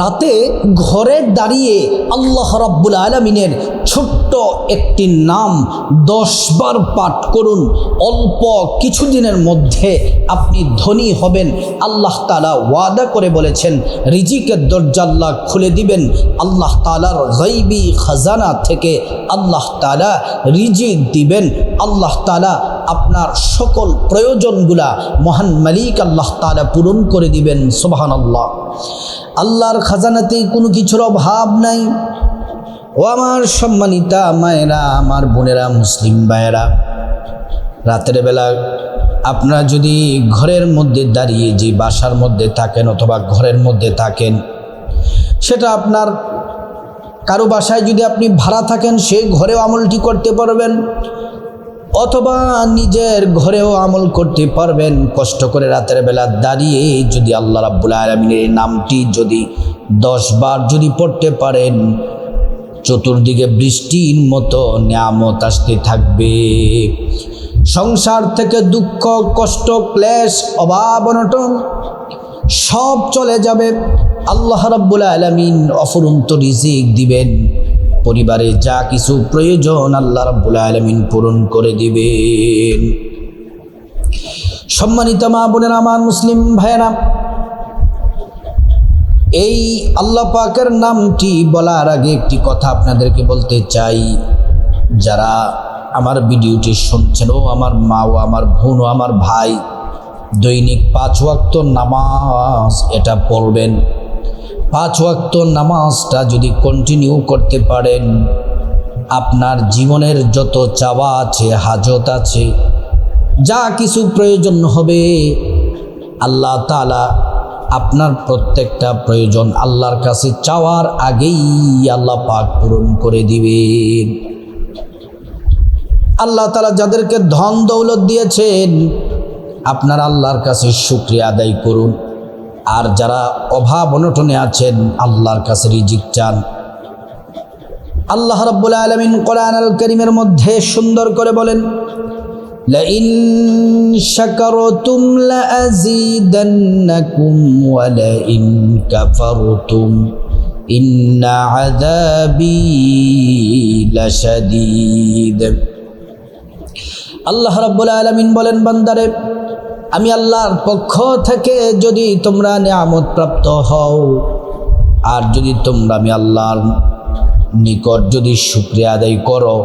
রাতে ঘরে দাঁড়িয়ে আল্লাহ রাব্বুল আলমিনের ছোট্ট একটি নাম দশবার পাঠ করুন। অল্প কিছুদিনের মধ্যে আপনি ধনী হবেন। আল্লাহ তালা ওয়াদা করে বলেছেন রিজিকের দরজা আল্লাহ খুলে দিবেন। আল্লাহ তালার গাইবি খাজানা থেকে আল্লাহ তালা রিজিক দিবেন। আল্লাহ তালা আপনার সকল প্রয়োজনগুলা মহান মালিক আল্লাহ তালা পূরণ করে দিবেন। সোবাহান আল্লাহ আল্লাহর খাজানাতে কোনো কিছুর অভাব নাই। ও আমার সম্মানিতা মায়েরা, আমার বোনেরা, মুসলিম ভাইয়েরা, রাতের বেলা আপনারা যদি ঘরের মধ্যে দাঁড়িয়ে যে বাসার মধ্যে থাকেন অথবা ঘরের মধ্যে থাকেন, সেটা আপনার কারও বাসায় যদি আপনি ভাড়া থাকেন, সেই ঘরেও আমলটি করতে পারবেন। অথবা নিজের ঘরেও আমল করতে পারবেন। কষ্ট করে রাতের বেলা দাঁড়িয়ে যদি আল্লাহ রাব্বুল আলমিনের এই নামটি যদি দশ বার যদি পড়তে পারেন, চতুর্দিকে বৃষ্টির মতো নিয়ামত আসতে থাকবে। সংসার থেকে দুঃখ, কষ্ট, ক্লেশ, অভাব, অনটন সব চলে যাবে। আল্লাহ রাব্বুল আলমিন অফুরন্ত রিজিক দিবেন। পরিবারে যা কিছু প্রয়োজন আল্লাহ রাব্বুল আলমিন পূরণ করে দিবেন। সম্মানিত মা বোনের, আমার মুসলিম ভাইয়েরা, এই আল্লাহ পাকের নামটি বলার আগে একটি কথা আপনাদেরকে বলতে চাই। যারা আমার ভিডিওটি শুনছেন, ও আমার মা, ও আমার বোন, ও আমার ভাই, দৈনিক পাঁচ ওয়াক্ত নামাজ এটা পড়বেন। পাঁচ ওয়াক্ত নামাজটা যদি কন্টিনিউ করতে পারেন, আপনার জীবনের যত চাওয়া আছে, হাজত আছে, যা কিছু প্রয়োজন হবে, আল্লাহ তালা আপনার প্রত্যেকটা প্রয়োজন আল্লাহর কাছে চাওয়ার আগেই আল্লাহ পাক পূরণ করে দিবেন। আল্লাহ তালা যাদেরকে ধন দৌলত দিয়েছেন, আপনার আল্লাহর কাছে শুক্রিয়া আদায় করুন। আর যারা অভাব অনটনে আছেন আল্লাহর কাছে রিজিক চান আল্লাহ রাব্বুল আলামিন কোরআন আল করিমের মধ্যে সুন্দর করে বলেন لئن شكرتم لأزيدنكم ولئن كفرتم إن عذابي لشديد আল্লাহ রাব্বুল আলামিন বলেন বান্দারে আমি আল্লাহর পক্ষ থেকে যদি তোমরা নিয়ামত প্রাপ্ত হও, আর যদি তোমরা আমি আল্লাহর নিকট যদি শুক্রিয়া আদায় করো,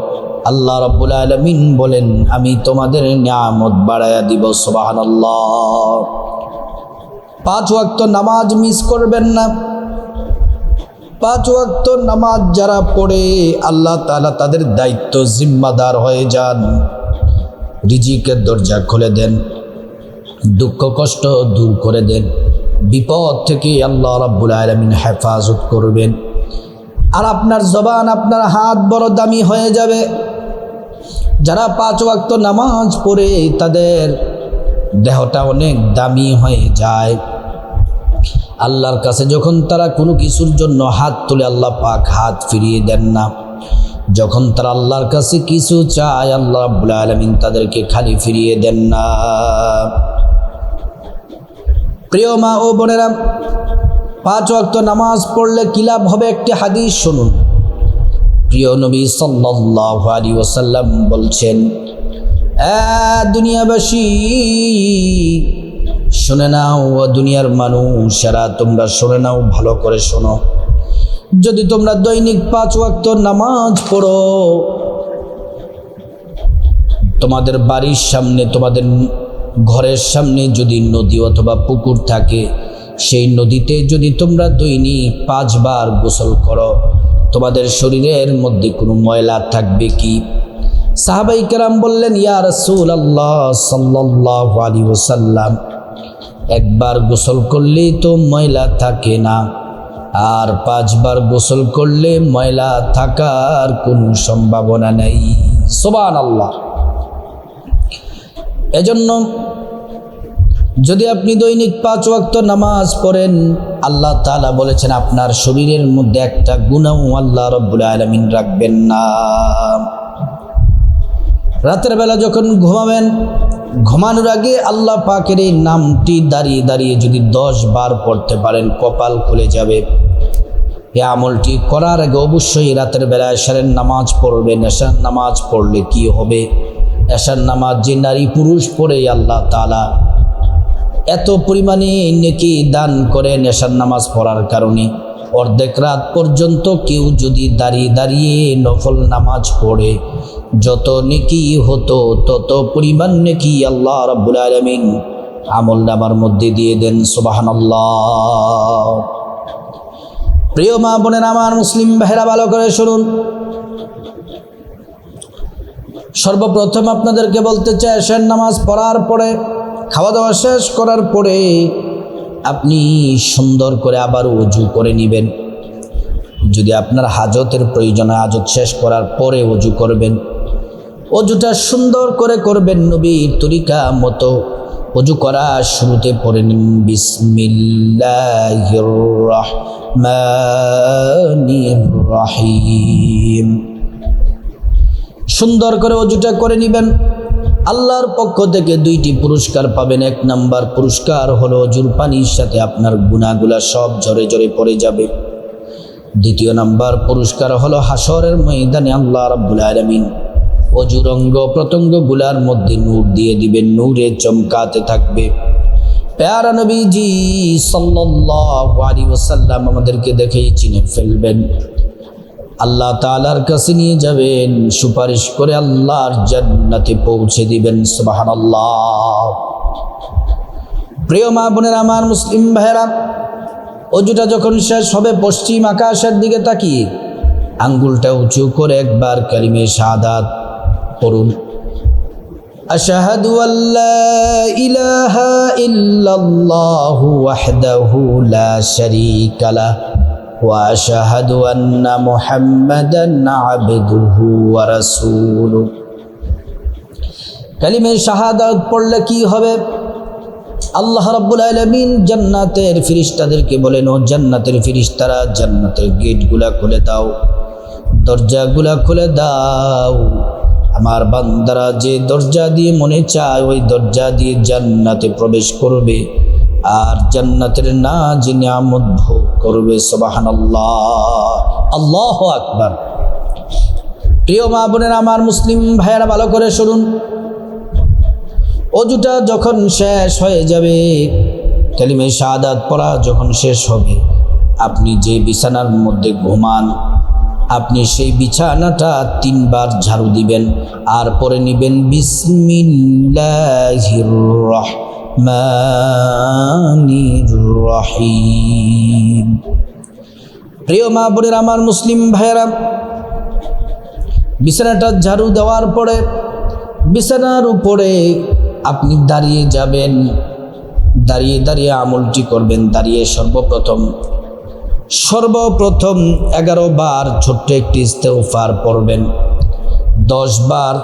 আল্লাহ রব্বুল আলমিন বলেন, আমি তোমাদের নিয়ামত বাড়াইয়া দিব সোবাহান পাঁচ ওয়াক্ত নামাজ মিস করবেন না। পাঁচ ওয়াক্ত নামাজ যারা পড়ে, আল্লাহ তালা তাদের দায়িত্ব জিম্মাদার হয়ে যান। রিজিকের দরজা খুলে দেন। দুঃখ, কষ্ট দূর করে দেন। বিপদ থেকে আল্লাহ রাব্বুল আলমিন হেফাজত করবেন। আর আপনার জবান, আপনার হাত বড় দামি হয়ে যাবে। যারা পাঁচ ওয়াক্ত নামাজ পড়ে, তাদের দেহটা অনেক দামি হয়ে যায়। আল্লাহর কাছে যখন তারা কোনো কিছুর জন্য হাত তুলে, আল্লাহ পাক হাত ফিরিয়ে দেন না। যখন তারা আল্লাহর কাছে কিছু চায়, আল্লাহ রাব্বুল আলমিন তাদেরকে খালি ফিরিয়ে দেন না। প্রিয় মা ও বোনেরা, পাঁচ ওয়াক্ত নামাজ পড়লে কি লাভ হবে একটি হাদিস শুনুন। প্রিয় নবী সাল্লাল্লাহু আলাইহি ওয়াসাল্লাম বলছেন দুনিয়াবাসী, শুনে নাও ও দুনিয়ার মানুষেরা, তোমরা শুনে নাও, ভালো করে শোনো। যদি তোমরা দৈনিক পাঁচ ওয়াক্ত নামাজ পড়ো, তোমাদের বাড়ির সামনে তোমাদের ঘরের সামনে যদি নদী অথবা পুকুর থাকে, সেই নদীতে যদি তোমরা দৈনিক পাঁচবার গোসল করো, তোমাদের শরীরের মধ্যে কোনো ময়লা থাকবে কি? সাহাবাই কেরাম বললেন, ইয়া রসুল আল্লাহ সাল্লাহ আলী ওসাল্লাম একবার গোসল করলেই তো ময়লা থাকে না। আর পাঁচবার গোসল করলে ময়লা থাকার কোনো সম্ভাবনা নেই। সোবান আল্লাহ এজন্য যদি আপনি দৈনিক পাঁচ ওয়াক্ত নামাজ পড়েন, আল্লাহ তালা বলেছেন, আপনার শরীরের মধ্যে একটা গুণাও আল্লাহ রব্বুল আলমিন রাখবেন না। রাতের বেলা যখন ঘুমাবেন, ঘুমানোর আগে আল্লাহ পাকের এই নামটি দাঁড়িয়ে দাঁড়িয়ে যদি দশ বার পড়তে পারেন, কপাল খুলে যাবে। এ আমলটি করার আগে অবশ্যই রাতের বেলা এশারের নামাজ পড়বেন এশার নামাজ পড়লে কি হবে? এশার নামাজ যে নারী পুরুষ পড়ে আল্লাহ তালা এত পরিমাণে নেকি দান করেন এশার নামাজ পড়ার কারণে। অর্ধেক রাত পর্যন্ত কেউ যদি দাঁড়িয়ে দাঁড়িয়ে নফল নামাজ পড়ে, যত নেকি হতো তত পরিমাণ নেকি আল্লাহ রাব্বুল আলমিন আমল নামার মধ্যে দিয়ে দেন সুবাহান প্রিয় মা বোনের, আমার মুসলিম ভাইরা ভালো করে শুনুন। সর্বপ্রথম আপনাদেরকে বলতে চাই শের নামাজ পড়ার পরে খাওয়া দাওয়া শেষ করার পরে আপনি সুন্দর করে আবার উজু করে নেবেন। যদি আপনার হাজতের প্রয়োজন হাজত শেষ করার পরে উজু করবেন। অজুটা সুন্দর করে করবেন নবীর তরিকা মতো। অজু করা শুরুতে পড়ে নিন বিসমিল্লাহির রহমানির রহিম। সুন্দর করে অজুটা করে নেবেন। আল্লাহর পক্ষ থেকে দুইটি পুরস্কার পাবেন। এক নাম্বার পুরস্কার হলো অজুর পানির সাথে আপনার গুণাগুলা সব ঝরে ঝরে পড়ে যাবে। দ্বিতীয় নাম্বার পুরস্কার হলো হাসরের ময়দানে আল্লাহ রাব্বুল আলামিন অজুর অঙ্গ প্রত্যঙ্গগুলার মধ্যে নূর দিয়ে দিবেন, নূরে চমকাতে থাকবে। পেয়ারা নবীজি সাল্লাল্লাহু আলাইহি ওয়াসাল্লাম আমাদেরকে দেখেই চিনে ফেলবেন। আল্লাহ তালার কাছে নিয়ে যাবেন। সুপারিশ করে আল্লাহর জান্নাতে পৌঁছে দিবেন। সুবাহান আল্লাহ প্রিয় মা বোনের, আমার মুসলিম ভাইরা অজুটা যখন শেষ হবে, পশ্চিম আকাশের দিকে তাকিয়ে আঙ্গুলটা উঁচু করে একবার কালিমে সাদাত পড়ুন। আশাহাদু আল্লাহ لا إله إلا الله وأشهد أن محمدا عبده ورسوله কালিমে শাহাদাত পড়লে কি হবে আল্লাহ রাব্বুল আলামিন জান্নাতের ফিরিস্তাদেরকে বলেন ও জান্নাতের ফিরিস্তারা জান্নাতের গেটগুলা খুলে দাও দরজাগুলা খুলে দাও আমার বান্দারা যে দরজা দিয়ে মনে চায় ওই দরজা দিয়ে জান্নাতে প্রবেশ করবে আর জান্নাতের না যে নিয়ামত ভোগ করবে সবাহান আল্লাহ আল্লাহ আকবার। প্রিয় মা বোনের, আমার মুসলিম ভাইয়ারা, ভালো করে শুনুন। অজুটা যখন শেষ হয়ে যাবে, কালিমে শাহাদাত পড়া যখন শেষ হবে, আপনি যে বিছানার মধ্যে ঘুমান, আপনি সেই বিছানাটা তিনবার ঝাড়ু দিবেন আর পরে নিবেন বিসমিল্লাহির রহমানির রহিম প্রিয় মা বোনের, আমার মুসলিম ভাইয়েরা, বিছানাটা ঝাড়ু দেওয়ার পরে, বিছানার উপরে আপনি দাঁড়িয়ে যাবেন। দাঁড়িয়ে দাঁড়িয়ে আমলটি করবেন। দাঁড়িয়ে সর্বপ্রথম সর্বপ্রথম এগারো বার ছোট্ট একটি ইস্তেফার পড়বেন। দশ বার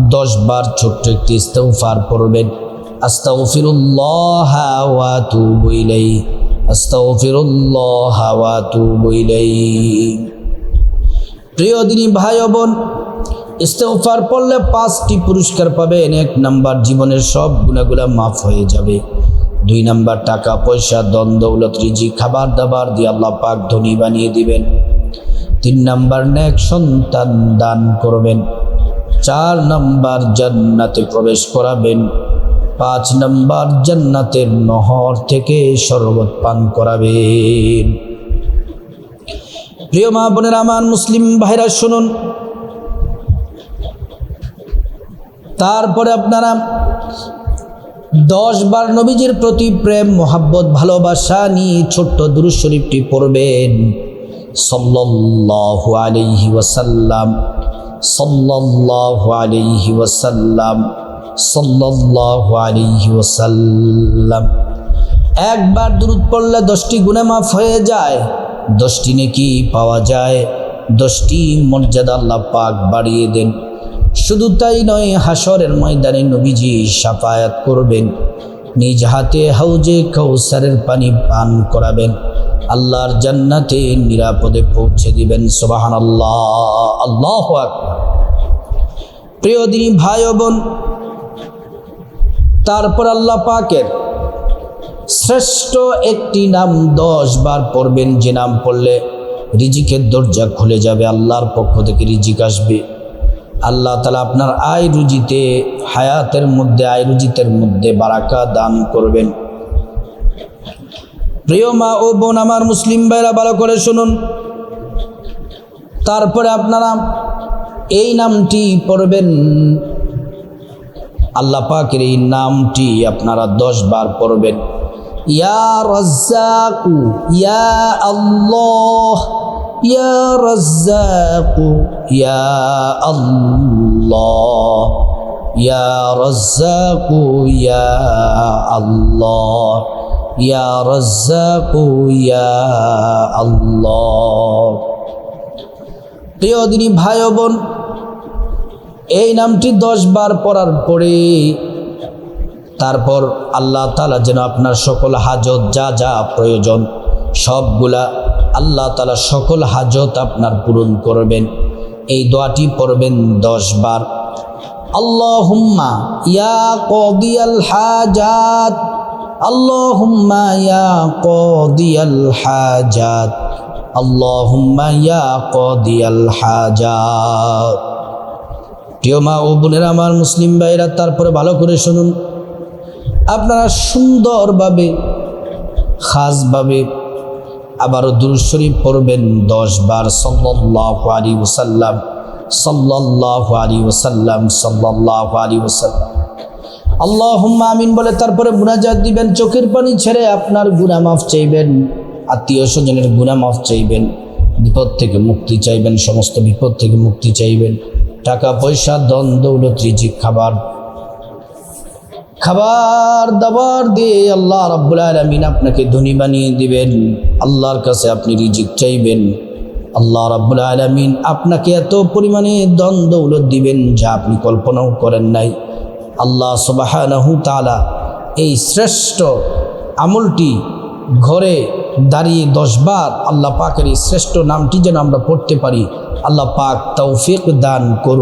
দশ বার ছোট্ট একটি ইস্তেফার পড়বেন। আস্তাগফিরুল্লাহ ওয়া তুবু ইলাইহি, আস্তাগফিরুল্লাহ ওয়া তুবু ইলাইহি। প্রিয় দিনী ভাই বোন ইস্তেফার পড়লে পাঁচটি পুরস্কার পাবেন। এক নাম্বার, জীবনের সব গুণাগুলা মাফ হয়ে যাবে। দুই নাম্বার, টাকা, পয়সা দন রিজি খাবার দাবার দিয়ে আল্লাহ পাক ধনী বানিয়ে দিবেন। তিন নাম্বার, নেক সন্তান দান করবেন। চার নাম্বার, জান্নাতে প্রবেশ করাবেন। পাঁচ নম্বর জান্নাতের নহর থেকে শরবত পান করাবেন। প্রিয় মা বোনের, আমার মুসলিম ভাইরা, শুনুন। তারপরে আপনারা দশ বার নবীজির প্রতি প্রেম, মোহাব্বত, ভালোবাসা নিয়ে ছোট্ট দুরুজ শরীফটি পড়বেন। সাল্লাল্লাহু আলাইহি ওয়াসাল্লাম, সাল্লাল্লাহু আলাইহি ওয়াসাল্লাম। সাল্লাল্লাহু আলাইহি ওয়াসাল্লাম। একবার দূরত পড়লে দশটি গুণে মাফ হয়ে যায়, দশটি নেকি পাওয়া যায়, দশটি মর্যাদা আল্লাহ পাক বাড়িয়ে দেন। শুধু তাই নয় হাসরের ময়দানে নবীজি সাফায়াত করবেন, নিজ হাতে হাউজে কৌসারের পানি পান করাবেন, আল্লাহর জান্নাতে নিরাপদে পৌঁছে দিবেন সোবাহান আল্লাহ আল্লাহ প্রিয় দিনী ভাই বোন তারপর আল্লাহ পাকের শ্রেষ্ঠ একটি নাম দশ বার পড়বেন। যে নাম পড়লে রিজিকের দরজা খুলে যাবে, আল্লাহর পক্ষ থেকে রিজিক আসবে। আল্লাহ তালা আপনার আয় রুজিতে, হায়াতের মধ্যে, আয় রুজিতের মধ্যে বারাকা দান করবেন। প্রিয় মা ও বোন, আমার মুসলিম ভাইরা, ভালো করে শুনুন। তারপরে আপনারা এই নামটি পড়বেন আল্লাহ পাকের এই নামটি আপনারা দশ বার পড়বেন। ইয়া ইয়া ইয়া প্রিয় দিনী ভাই বোন এই নামটি দশ বার পড়ার পরে তারপর আল্লাহ তালা যেন আপনার সকল হাজত, যা যা প্রয়োজন, সবগুলা আল্লাহ তালা সকল হাজত আপনার পূরণ করবেন। এই দোয়াটি পড়বেন দশ বার আল্লাহুম্মা ইয়া কদিয়াল ইয়া কদিয়াল হাজাত। প্রিয় মা ও বোনেরা, আমার মুসলিম ভাইরা তারপরে ভালো করে শুনুন। আপনারা সুন্দরভাবে, খাসভাবে আবারও দুরুশরীফ পড়বেন দশ বার। সাল্লাহ আলী ওসাল্লাম সাল্লাহ আলী ওসাল্লাম সাল্লাহ আলী ওসাল্লাম আল্লাহ আমিন বলে তারপরে মুনাজাত দিবেন, চোখের পানি ছেড়ে আপনার গুনা মাফ চাইবেন, আত্মীয় স্বজনের গুনা মাফ চাইবেন, বিপদ থেকে মুক্তি চাইবেন, সমস্ত বিপদ থেকে মুক্তি চাইবেন। টাকা, পয়সা দন দৌলত, রিজিক, খাবার। খাবার দাবার দিয়ে আল্লাহ রাব্বুল আলমিন আপনাকে ধনী বানিয়ে দিবেন। আল্লাহর কাছে আপনি রিজিক চাইবেন। আল্লাহ রাব্বুল আলমিন আপনাকে এত পরিমাণে দন দৌলত দিবেন যা আপনি কল্পনাও করেন নাই। আল্লাহ সুবাহানহু তালা এই শ্রেষ্ঠ আমলটি ঘরে দাঁড়িয়ে দশবার আল্লাহ পাকের এই শ্রেষ্ঠ নামটি যেন আমরা পড়তে পারি। আল্লাহ পাক তৌফিক দান করুন।